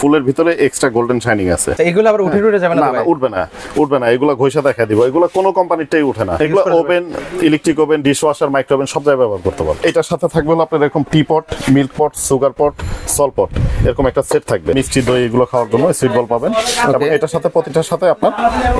ফুলের ভিতরে extra golden shining আছে। এগুলো আবার উঠে উঠে যাবে না না? উঠবে না উঠবে না এগুলো ঘষা দেখা দিব। এগুলো কোনো কোম্পানিরটাই উঠে না। এগুলো oven electric oven dishwasher micro oven সব জায়গায় ব্যবহার করতে পারবে। এটার সাথে থাকবে হলো আপনার এরকম টি পট মিল্ক পট সুগার পট সল পট এরকম একটা সেট থাকবে। মিষ্টি দই এগুলো খাওয়ার জন্য সুইট বল পাবেন। এবং এটার সাথে প্রতিটার সাথে আপনার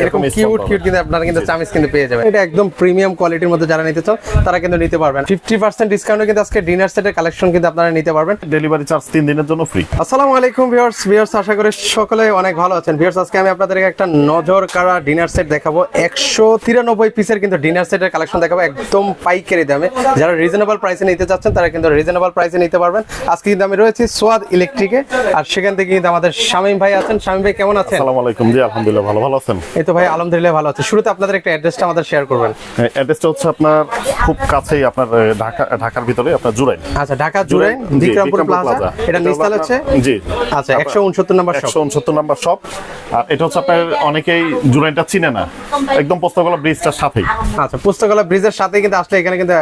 এরকম কিউট কিউট কিন্তু আপনারা কিন্তু চামিচ কিন্তু পেয়ে যাবেন। এটা একদম প্রিমিয়াম কোয়ালিটির মধ্যে যারা নিতে চান তারা কিন্তু নিতে পারবেন। ফিফটি পার্সেন্ট ডিসকাউন্টে কিন্তু আজকে ডিনার সেটের কালেকশন কিন্তু আপনারা নিতে পারবেন। ডেলিভারি চার্জ তিন দিনের জন্য ফ্রি আসসালামু আলাইকুম ভিউয়ার্স ভিউয়ার্স আশা করি সকলে অনেক ভালো আছেন। ভিউয়ার্স আজকে আমি আপনাদেরকে একটা নজর কাড়া ডিনার সেট দেখাবো। একশো তিরানব্বই পিসের কিন্তু ডিনার সেটের কালেকশন দেখাবো একদম পাইকারি দামে। যারা রিজনেবল প্রাইসে নিতে চাচ্ছেন তারা কিন্তু রিজনেবল প্রাইসে নিতে পারবেন। আজকে কিন্তু আমি রয়েছি সোয়াদ ইলেকট্রিকে আর সেখান থেকে কিন্তু আমাদের শামীম ভাই আছেন। শামীম ভাই কেমন আছেন? আসসালামু আলাইকুম জি আলহামদুলিল্লাহ ভালো ভালো আছেন। এই তো ভাই আলহামদুলিল্লাহ ভালো আছে। শুরুতে আপনাদের একটা অ্যাড্রেসটা আমাদের শেয়ার করবেন। অ্যাড্রেসটা হচ্ছে আপনার খুব কাছেই আপনার ঢাকা ঢাকার ভিতরে আপনার জুরাইন। আচ্ছা ঢাকা জুরাইন বিক্রমপুর প্লাজা এটা নিস্তাল হচ্ছে? জি। আচ্ছা একশো উনসত্তর নাম্বার একশো উনসত্তর নাম্বার শপ আর এটা হচ্ছে আপনার অনেকেই জুরাইনটা চিনে না। একদম পোস্তকলা ব্রিজটার সাথেই। আচ্ছা পুস্তকলা ব্রিজের সাথে কিন্তু আসলে এখানে কিন্তু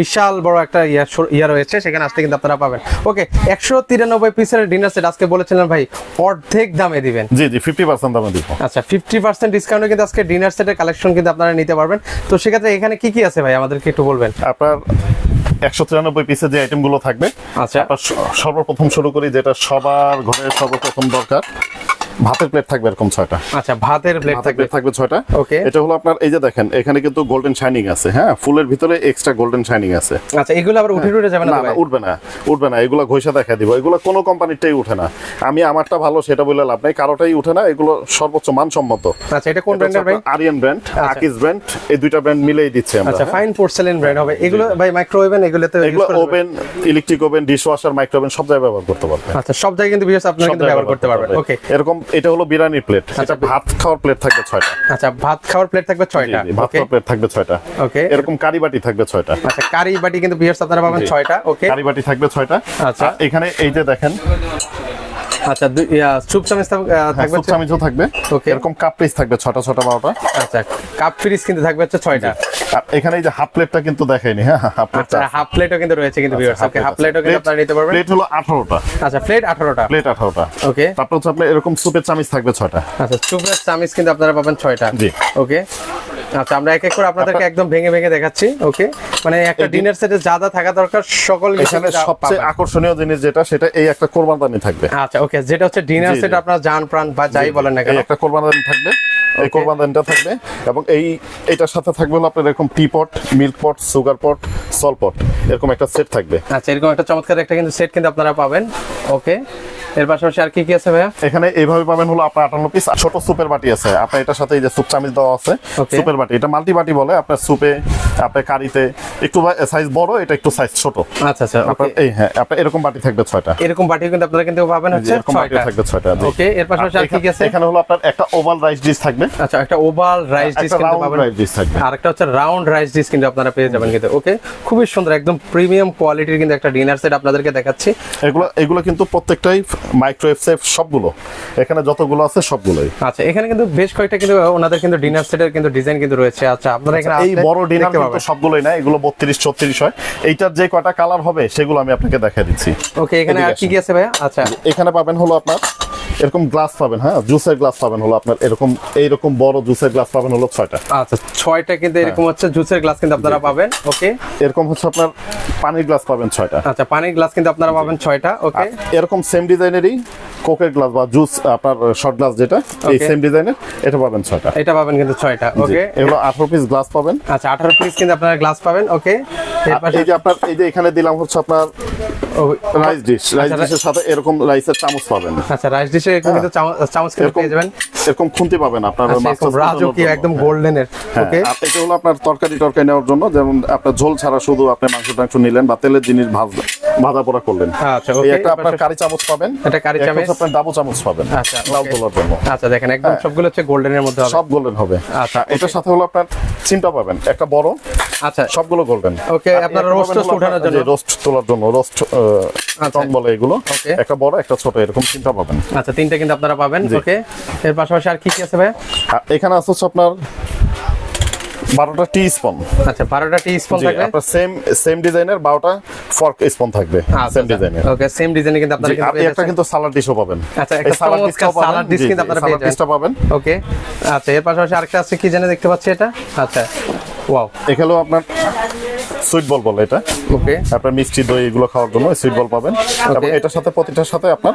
বিশাল বড় একটা ইয়া ইয়া রয়েছে। সেখানে আসলে কিন্তু আপনারা পাবেন। ওকে একশো তিরানব্বই পিসের ডিনার সেট আজকে বলেছিলেন ভাই অর্ধেক দামে দিবেন। জি জি ফিফটি পার্সেন্ট দামে দিব। আচ্ছা ফিফটি পার্সেন্ট ডিসকাউন্টে কিন্তু আজকে ডিনার সেটের কালেকশন কিন্তু আপনারা নিতে পারবেন। তো সেক্ষেত্রে এখানে কি কি আছে ভাই? আমাদেরকে একটু বলবেন। আপনার একশো তিরানব্বই পিসের যে আইটেমগুলো থাকবে আচ্ছা। সর্বপ্রথম শুরু করি যেটা সবার ঘরে সর্বপ্রথম দরকার ভাতের প্লেট থাকবে এরকম ছয়টা। আচ্ছা ভাতের প্লেট থাকবে থাকবে ছয়টা। Okay. এটা হলো আপনার এই যে দেখেন এখানে কিন্তু গোল্ডেন শাইনিং আছে হ্যাঁ? ফুলের ভিতরে এক্সট্রা গোল্ডেন শাইনিং আছে। আচ্ছা এগুলো আবার উঠে উঠে যাবে না না? উঠবে না উঠবে না এগুলো ঘষা দেখা দিব। এগুলো কোনো কোম্পানিরটাই উঠে না। আমি আমারটা ভালো সেটা বলে লাভ নাই কারোটাই উঠে না এগুলো সর্বোচ্চ মানসম্মত। আচ্ছা এটা কোন ব্র্যান্ডের ভাই? আরিয়ান ব্র্যান্ড আকিস ব্র্যান্ড এই দুইটা ব্র্যান্ড মিলেই দিচ্ছে আমরা আচ্ছা। ফাইন পোর্সেলেন ব্র্যান্ড হবে। এগুলো ভাই মাইক্রোওয়েভেন এগুলো তো এগুলো oven electric oven dishwasher micro oven সব জায়গায় ব্যবহার করতে পারবে আচ্ছা সব জায়গায় কিন্তু ভিউয়ার্স আপনারা কিন্তু ব্যবহার করতে পারবেন। ওকে এরকম এটা হলো বিরিয়ানির প্লেট আচ্ছা, এটা ভাত খাওয়ার প্লেট থাকবে ছয়টা। আচ্ছা ভাত খাওয়ার প্লেট থাকবে ছয়টা। ভাত খাওয়ার প্লেট থাকবে ছয়টা। ওকে এরকম কারি বাটি থাকবে ছয়টা। আচ্ছা কারি বাটি কিন্তু বিয়ার আপনারা পাবেন। ছয়টা। ওকে কারি বাটি থাকবে ছয়টা। আচ্ছা। এখানে এই যে দেখেন আচ্ছা দুই- স্যুপ চামচ থাকবে সুপ চামিচও থাকবে। Okay. এরকম কাপ পিস থাকবে ছটা ছটা বারোটা। আচ্ছা কাপ ফ্রিজ কিন্তু থাকবে হচ্ছে ছয়টা। এখানে এই যে হাফ প্লেটটা কিন্তু দেখাইনি হ্যাঁ হাফ আচ্ছা প্লেটটা হাফ প্লেটও কিন্তু রয়েছে কিন্তু ভিউয়ার্স ওকে হাফ প্লেটও কিন্তু আপনারা নিতে পারবেন। প্লেট হলো আঠারোটা। আচ্ছা প্লেট আঠারোটা। প্লেট আঠারোটা। ওকে তারপর হচ্ছে আপনার এরকম সুপের চামিচ থাকবে ছয়টা। আচ্ছা স্যুপের চামচ কিন্তু আপনারা পাবেন ছয়টা। জি। ওকে আচ্ছা আমরা এক এক করে আপনাদেরকে একদম ভেঙে ভেঙে দেখাচ্ছি ওকে মানে একটা ডিনার সেটে যা যা থাকা দরকার সকল এখানে সবচেয়ে আকর্ষণীয় জিনিস যেটা সেটা এই একটা কোরবানদানি থাকবে। আচ্ছা ওকে যেটা হচ্ছে ডিনার সেট আপনার জান প্রাণ বা যাই বলেন না কেন। একটা কোরবানদানি থাকবে এই কোরবানদানিটা থাকবে এবং এই এটার সাথে থাকবে হলো আপনার এরকম টি পট মিল্ক পট সুগার পট সল পট এরকম একটা সেট থাকবে। আচ্ছা এরকম একটা চমৎকার একটা কিন্তু সেট কিন্তু আপনারা পাবেন ওকে এর পাশাপাশি আর কি কি আছে ভাইয়া? এখানে এইভাবে পাবেন হলো আপনার আটান্ন পিস ছোট সুপের বাটি আছে। আপনার এটার সাথে এই যে সুপ চামিচ দেওয়া আছে সুপের বাটি। এটা মাল্টি বাটি বলে আপনার সুপে আপনার কারিতে। একটু সাইজ বড় এটা একটু সাইজ ছোট। আচ্ছা আচ্ছা আপনার এই হ্যাঁ আপনার এরকম বাটি থাকবে ছয়টা। এরকম বাটিও কিন্তু আপনারা কিন্তু পাবেন হচ্ছে এরকম বাটি থাকবে ছয়টা ওকে এর পাশাপাশি আর কি কি আছে? এখানে- এখানে হলো আপনার একটা ওভাল রাইস ডিশ থাকবে। আচ্ছা একটা ওভাল রাইস ডিশ কিন্তু পাবেন। রাইস ডিশ থাকবে। আর একটা হচ্ছে রাউন্ড রাইস ডিশ কিন্তু আপনারা পেয়ে যাবেন কিন্তু ওকে খুবই সুন্দর একদম প্রিমিয়াম কোয়ালিটির কিন্তু একটা ডিনার সেট আপনাদেরকে দেখাচ্ছি। এগুলো এগুলো কিন্তু প্রত্যেকটাই মাইক্রোওয়েভ সেফ সবগুলো। এখানে যতগুলো আছে সবগুলোই। আচ্ছা এখানে কিন্তু বেশ কয়েকটা কিন্তু ওনাদের কিন্তু ডিনার সেটের কিন্তু ডিজাইন কিন্তু রয়েছে। আচ্ছা আপনারা এখানে এই বড় ডিনার কিন্তু সবগুলোই না এগুলো বত্রিশ ছত্রিশ হয়। এইটার যে কয়টা কালার হবে সেগুলো আমি আপনাকে দেখা দিচ্ছি। ওকে এখানে আর কি কি আছে ভাইয়া? আচ্ছা। এখানে পাবেন হলো আপনার এরকম গ্লাস পাবেন হ্যাঁ? জুসের গ্লাস পাবেন হলো আপনার এরকম এইরকম বড় জুসের গ্লাস পাবেন হলো ছয়টা। আচ্ছা ছয়টা কিন্তু এরকম হচ্ছে জুসের গ্লাস কিন্তু আপনারা পাবেন ওকে এরকম হচ্ছে আপনার পানির গ্লাস পাবেন ছয়টা। আচ্ছা পানির গ্লাস কিন্তু আপনারা পাবেন ছয়টা ওকে। এরকম সেম ডিজাইনেরই কোকের গ্লাস বা জুস আপনার শর্ট গ্লাস যেটা এই. সেম ডিজাইনের এটা পাবেন ছয়টা। এটা পাবেন কিন্তু ছয়টা ওকে এগুলো আঠারো পিস গ্লাস পাবেন। আচ্ছা আঠারো পিস কিন্তু আপনারা গ্লাস পাবেন ওকে এই যে আপনার এই যে এখানে দিলাম হচ্ছে আপনার রাইস ডিশ রাইস ডিশের সাথে এরকম রাইসের চামচ পাবেন। আচ্ছা রাইস ডিশে এরকম কিন্তু চামচ- কিন্তু পেয়ে যাবেন। এরকম খুন্তি পাবেন আপনার আচ্ছা, টাছ রাজকীয় একদম গোল্ডেন এর ওকে আর এটা হলো আপনার তরকারি টরকারি নেওয়ার জন্য যেমন আপনার ঝোল ছাড়া শুধু আপনি মাংস টাংস নিলেন বা তেলের জিনিস ভাজলেন ভাজা পোড়া করলেন। আচ্ছা, এই একটা আপনার কারি চামচ পাবেন। এটা কারি চামচ। আপনার ডাবু চামচ পাবেন আচ্ছা. তোলার জন্য। আচ্ছা দেখেন একদম সবগুলো হচ্ছে গোল্ডেনের মধ্যে হবে। সব গোল্ডেন হবে। আচ্ছা, এটার সাথে হলো আপনার চিমটা পাবেন একটা বড়। আচ্ছা। সবগুলো গোল্ডেন Okay, আপনার ওঠানোর জন্য। রোস্ট তোলার জন্য রোস্ট আচ্ছা। টং বলে এগুলো। একটা বড় একটা ছোট এরকম চিমটা পাবেন। আচ্ছা তিনটা কিন্তু আপনারা পাবেন। ওকে এর পাশাপাশি আর কি কি আছে ভাই এখানে আছে হচ্ছে আপনার বারোটা টি স্পন। আচ্ছা বারোটা টি স্পন থাকবে? আপনার সেম সেম ডিজাইনের বারোটা ফর্ক স্পন থাকবে সেম ডিজাইনের ওকে সেম ডিজাইনে কিন্তু আপনারা কিন্তু একটা। কিন্তু সালাড ডিশও পাবেন। আচ্ছা, একটা এই ডিশ কিন্তু আপনারা পেয়ে যাবেন। পাবেন। ওকে আচ্ছা এর পাশাপাশি আরেকটা আছে কি জানে দেখতে পাচ্ছি এটা? আচ্ছা ওয়াও এখানেও আপনার সুইট বল বলে এটা। ওকে। আপনার মিষ্টি দই এগুলো খাওয়ার জন্য সুইট বল পাবেন। এবং এটার সাথে প্রতিটার সাথে আপনার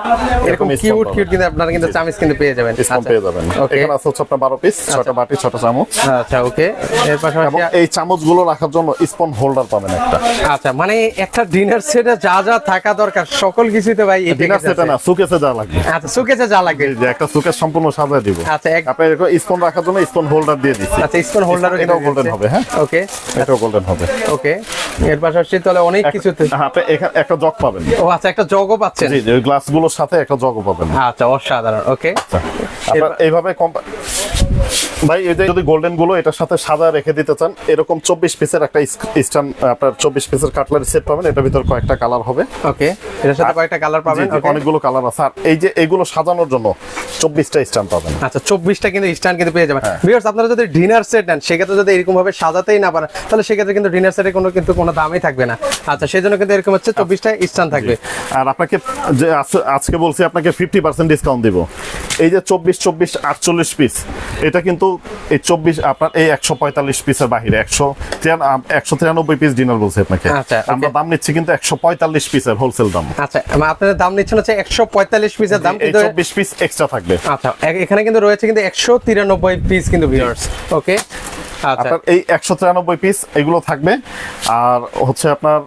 এরকম কিউট কিউট কিন্তু আপনারা কিন্তু চামিচ কিন্তু পেয়ে যাবেন। স্পন পেয়ে যাবেন। এখানে আছে হচ্ছে আপনার বারো পিস ছটা বাটি ছটা চামচ। আচ্ছা ওকে। এর পাশাপাশি এই চামচগুলো রাখার জন্য স্পন হোল্ডার পাবেন একটা। আচ্ছা মানে একটা ডিনার সেটে যা যা থাকা দরকার সকল কিছুতে ভাই এই ডিনার সেটা। না সুকেসে যা লাগবে। আচ্ছা সুকেছে যা লাগবে। যে একটা সুকেস সম্পূর্ণ সাজায় দিব। আচ্ছা এক আপনি এরকম স্পন রাখার জন্য স্পন হোল্ডার দিয়ে দিচ্ছি। আচ্ছা স্পোন হোল্ডারও এটাও গোল্ডেন হবে হ্যাঁ? ওকে। এটাও গোল্ডেন হবে। ওকে। এর পাশাপাশি তাহলে অনেক কিছুতে হাতে একটা জগ পাবেন। ও আচ্ছা একটা জগও পাচ্ছেন। জি গ্লাসগুলোর সাথে একটা জগও পাবেন। আচ্ছা অসাধারণ ওকে। আপনার এইভাবে ভাই এই যে যদি গোল্ডেনগুলো এটার সাথে সাদা রেখে দিতে চান এরকম চব্বিশ পিসের একটা স্টান আপনার চব্বিশ পিসের কাটলারি সেট পাবেন। এটার ভিতর কয়েকটা কালার হবে। ওকে এটার সাথে কয়েকটা কালার পাবেন অনেকগুলো কালার আছে। আর এই যে এইগুলো সাজানোর জন্য চব্বিশটা স্টান পাবেন। আচ্ছা চব্বিশটা কিন্তু স্ট্যান্ড কিন্তু পেয়ে যাবেন। হ্যাঁ। ভিউয়ার্স আপনারা যদি ডিনার সেট নেন সেক্ষেত্রে যদি এরকম ভাবে সাজাতেই না পারেন তাহলে সেক্ষেত্রে কিন্তু ডিনার সেটে কোনো কিন্তু কোনো দামই থাকবে না। আচ্ছা সেই জন্য কিন্তু এরকম হচ্ছে চব্বিশটা স্ট্যান্ড থাকবে। আর আপনাকে যে আজকে বলছি আপনাকে ফিফটি পার্সেন্ট ডিসকাউন্ট দিব। এই যে চব্বিশ চব্বিশ আটচল্লিশ পিস এটা কিন্তু এই চব্বিশ আপনার এই একশো পঁয়তাল্লিশ পিসের বাহিরে একশো একশো তিরানব্বই পিস ডিনার বলছি আপনাকে আমরা দাম নিচ্ছি কিন্তু একশো পঁয়তাল্লিশ পিসের হোলসেল দাম। আচ্ছা আপনাদের দাম নিচ্ছেন হচ্ছে একশো পঁয়তাল্লিশ পিসের দাম কিন্তু চব্বিশ পিস এক্সট্রা থাকবে। আচ্ছা এখানে কিন্তু রয়েছে কিন্তু একশো তিরানব্বই পিস কিন্তু ভিউয়ার্স ওকে? আচ্ছা। আপনার এই একশো তিরানব্বই পিস এগুলো থাকবে আর হচ্ছে আপনার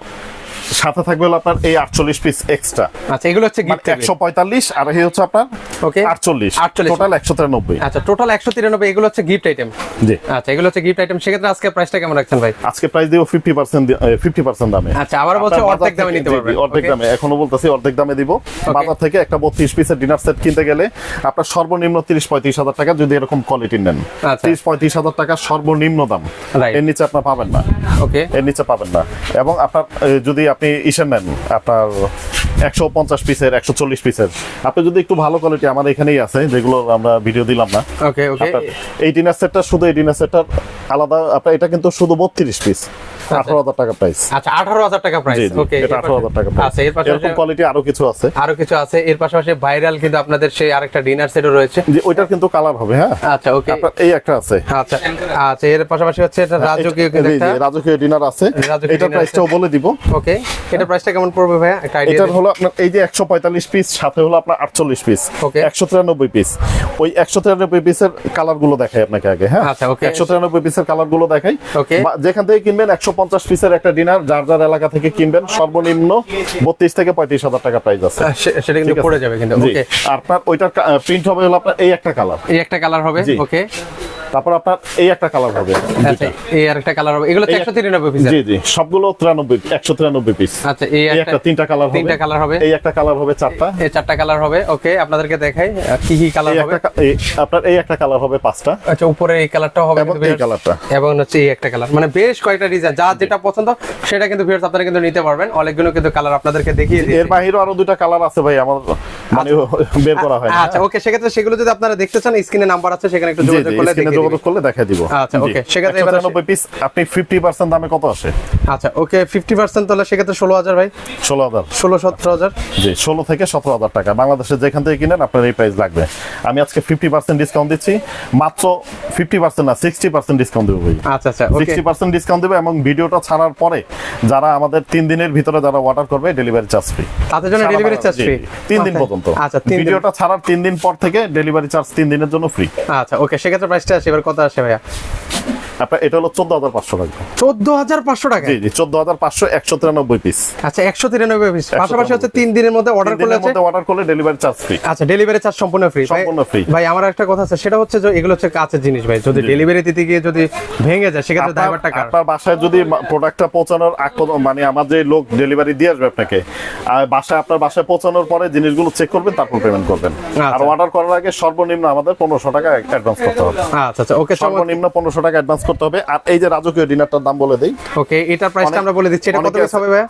সাথে থাকবে হলো আপনার এই আটচল্লিশ পিস এক্সট্রা আচ্ছা এগুলো হচ্ছে গিফট একশো পঁয়তাল্লিশ আর এই হচ্ছে আপনার Okay. আটচল্লিশ। 48 টোটাল একশো তিরানব্বই। আচ্ছা টোটাল একশো তিরানব্বই এগুলো হচ্ছে গিফট আইটেম জি। আচ্ছা এগুলো হচ্ছে গিফট আইটেম সেক্ষেত্রে আজকে প্রাইসটা কেমন রাখছেন ভাই? আজকে প্রাইস দিব ফিফটি পার্সেন্ট ফিফটি পার্সেন্ট দামে। আচ্ছা, আবার বলছে অর্ধেক দামে নিতে পারবেন। অর্ধেক দামে। এখনও বলতেছি অর্ধেক দামে দিব। বাজার থেকে একটা বত্রিশ পিসের ডিনার সেট কিনতে গেলে আপনার সর্বনিম্ন তিরিশ পঁয়ত্রিশ হাজার টাকা যদি এরকম কোয়ালিটি নেন। আচ্ছা। তিরিশ পঁয়ত্রিশ হাজার টাকা সর্বনিম্ন দাম. এর নিচে আপনার পাবেন না। ওকে। এর নিচে পাবেন না। এবং আপনার যদি আপনি ইসের নেন আপনার একশো পঞ্চাশ পিসের একশো চল্লিশ পিসের আপনি যদি একটু ভালো কোয়ালিটি আমার এখানেই আছে যেগুলো আমরা ভিডিও দিলাম না। ওকে ওকে আপনার এই ডিনার সেটটা শুধু এই ডিনার সেটটার আলাদা আপনার এটা কিন্তু শুধু বত্রিশ পিস আঠারো হাজার টাকা প্রাইস আচ্ছা আঠারো হাজার টাকা প্রাইস জি জি ওকে এটা আঠারো হাজার টাকা আচ্ছা এর পাশাপাশি এরকম কোয়ালিটি আরও কিছু আছে। আরও কিছু আছে। এর পাশাপাশি ভাইরাল কিন্তু আপনাদের সেই আরেকটা ডিনার সেটও রয়েছে। যে ওইটার কিন্তু কালার হবে হ্যাঁ? আচ্ছা ওকে আপনার এই একটা আছে। আচ্ছা আচ্ছা এর পাশাপাশি হচ্ছে এটা রাজকীয় কিন্তু জি, জি, একটা রাজকীয় ডিনার আছে। dinner প্রাইসটাও বলে দিব। ওকে এটা প্রাইসটা কেমন পড়বে ভাইয়া? একটা আইডিয়া এটার হলো আপনার এই যে একশো পঁয়তাল্লিশ পিস সাথে হলো আপনার আটচল্লিশ পিস একশো তিরানব্বই পিস ওই একশো তিরানব্বই পিসের কালারগুলো দেখাই আপনাকে আগে হ্যাঁ? আচ্ছা, একশো তিরানব্বই পিসের কালারগুলো দেখাই। যেখান থেকে কিনবেন একশো পঞ্চাশ পিসের একটা ডিনার যার যার এলাকা থেকে কিনবেন সর্বনিম্ন বত্রিশ থেকে পঁয়ত্রিশ হাজার টাকা প্রাইস আছে। সেটা কিন্তু পড়ে যাবে কিন্তু আপনার ওইটার প্রিন্ট হবে হলো আপনার এই একটা কালার এই একটা কালার হবে ওকে তারপর আপনার এই একটা কালার হবে আচ্ছা এই আরেকটা কালার হবে। এগুলো এই একশো তিরানব্বই পিস জি জি সবগুলো তিরানব্বই একশো তিরানব্বই পিস আচ্ছা এই একটা তিনটা কালার হবে। তিনটা কালার হবে। এই একটা কালার হবে চারটা। এই চারটা কালার হবে ওকে আপনাদেরকে দেখাই কি কি কালার হবে। আপনার এই একটা কালার হবে পাঁচটা। আচ্ছা উপরে এই কালারটা হবে এবং এই কালারটা এবং হচ্ছে এই একটা কালার মানে বেশ কয়েকটা ডিজাইন যা যেটা পছন্দ সেটা কিন্তু ভিউয়ার্স আপনারা কিন্তু নিতে পারবেন। অনেকগুলো কিন্তু কালার আপনাদেরকে দেখিয়ে এর দিয়েছি। বাহিরেও আরও দুইটা কালার আছে ভাই আমার মানে বের করা হয় আচ্ছা ওকে সেক্ষেত্রে সেগুলো যদি আপনারা দেখতে চান স্ক্রিনে নাম্বার আছে সেখানে একটু যোগাযোগ করলে যোগাযোগ করলে দেখা দিব। আচ্ছা, সেক্ষেত্রে এবার আসি- 193 পিস আপনি 50% দামে কত আসে? আচ্ছা ওকে ফিফটি পার্সেন্ট তাহলে সেক্ষেত্রে ষোলো হাজার ভাই? 16000 ষোলো সতেরো হাজার? জি 16 থেকে 17000 টাকা। বাংলাদেশে যেখান থেকে কিনেন আপনার এই প্রাইস লাগবে। আমি আজকে 50% ডিসকাউন্ট দিচ্ছি। মাত্র 50% না 60% ডিসকাউন্ট দেবো ভাই। আচ্ছা আচ্ছা ওকে। সিক্সটি পার্সেন্ট ডিসকাউন্ট দেবে এবং ভিডিওটা ছাড়ার পরে যারা আমাদের তিন দিনের ভিতরে যারা অর্ডার করবে ডেলিভারি চার্জ ফ্রি তাদের জন্য ডেলিভারি চার্জ ফ্রি তিন দিন পর্যন্ত। আচ্ছা তিন দিন। ভিডিওটা ছাড়ার তিন দিন পর থেকে ডেলিভারি চার্জ তিন দিনের জন্য ফ্রি আচ্ছা ওকে সেক্ষেত্রে প্রাইসটা আসে এবার কত আসে ভাইয়া। আপনার এটা হলো চোদ্দ হাজার পাঁচশো টাকা। চোদ্দ হাজার পাঁচশো টাকা? জি জি চোদ্দ হাজার পাঁচশো একশো তিরানব্বই পিস আচ্ছা একশো তিরানব্বই পিস পাশাপাশি হচ্ছে তিন দিনের মধ্যে অর্ডার করলে মধ্যে অর্ডার করলে ডেলিভারি চার্জ ফ্রি আচ্ছা ডেলিভারি চার্জ সম্পূর্ণ ফ্রি সম্পূর্ণ free। ভাই আমার একটা কথা আছে সেটা হচ্ছে যে এগুলো হচ্ছে জিনিস ভাই। যদি ডেলিভারি দিতে গিয়ে যদি ভেঙে যায় সেক্ষেত্রে ড্রাইভারটা কার? আপনার বাসায় যদি প্রোডাক্টটা পৌঁছানোর আগ মানে আমার যে লোক ডেলিভারি দিয়ে আসবে আপনাকে আর বাসায় আপনার বাসায় পৌঁছানোর পরে জিনিসগুলো চেক করবেন তারপর পেমেন্ট করবেন। আর আচ্ছা। অর্ডার করার আগে সর্বনিম্ন আমাদের পনেরোশো টাকা অ্যাডভান্স করতে হবে। আচ্ছা আচ্ছা ওকে সর্বনিম্ন পনেরোশো টাকা অ্যাডভান্স করতে হবে। আর এই যে রাজকীয় ডিনারটার দাম বলে দেই। ওকে এটার প্রাইসটা আমরা বলে দিচ্ছি। এটা কত পিস হবে ভাই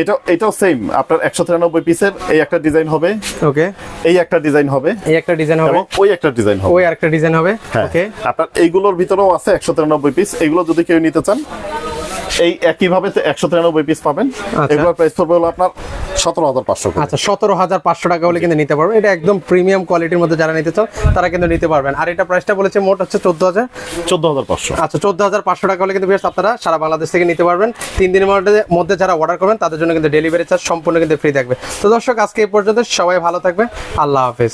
এটা এটাও সেম আপনার একশো তিরানব্বই পিসের এই একটা ডিজাইন হবে। ওকে। এই একটা ডিজাইন হবে। এই একটা ডিজাইন হবে। ওই একটা ডিজাইন হবে। ওই আরেকটা ডিজাইন হবে। হ্যাঁ। ওকে। আপনার এইগুলোর ভিতরেও আছে একশো তিরানব্বই পিস এগুলো যদি কেউ নিতে চান এই একই ভাবে একশো তিরানব্বই পিস পাবেন। আচ্ছা। এগুলোর প্রাইস পড়বে হলো আপনার সতেরো হাজার পাঁচশো আচ্ছা সতেরো হাজার পাঁচশো টাকা হলে কিন্তু নিতে পারবেন। এটা একদম প্রিমিয়াম কোয়ালিটির মধ্যে যারা নিতে চান তারা কিন্তু নিতে পারবেন। আর এটা প্রাইসটা বলেছে মোট হচ্ছে চোদ্দ হাজার। চোদ্দ হাজার পাঁচশো। আচ্ছা চোদ্দ হাজার পাঁচশো টাকা হলে কিন্তু বেশ আপনারা সারা বাংলাদেশ থেকে নিতে পারবেন। তিন দিনের মধ্যে মধ্যে যারা অর্ডার করবেন তাদের জন্য কিন্তু ডেলিভারি চার্জ সম্পূর্ণ কিন্তু ফ্রি থাকবে। তো দর্শক আজকে এই পর্যন্ত সবাই ভালো থাকবে আল্লাহ হাফেজ।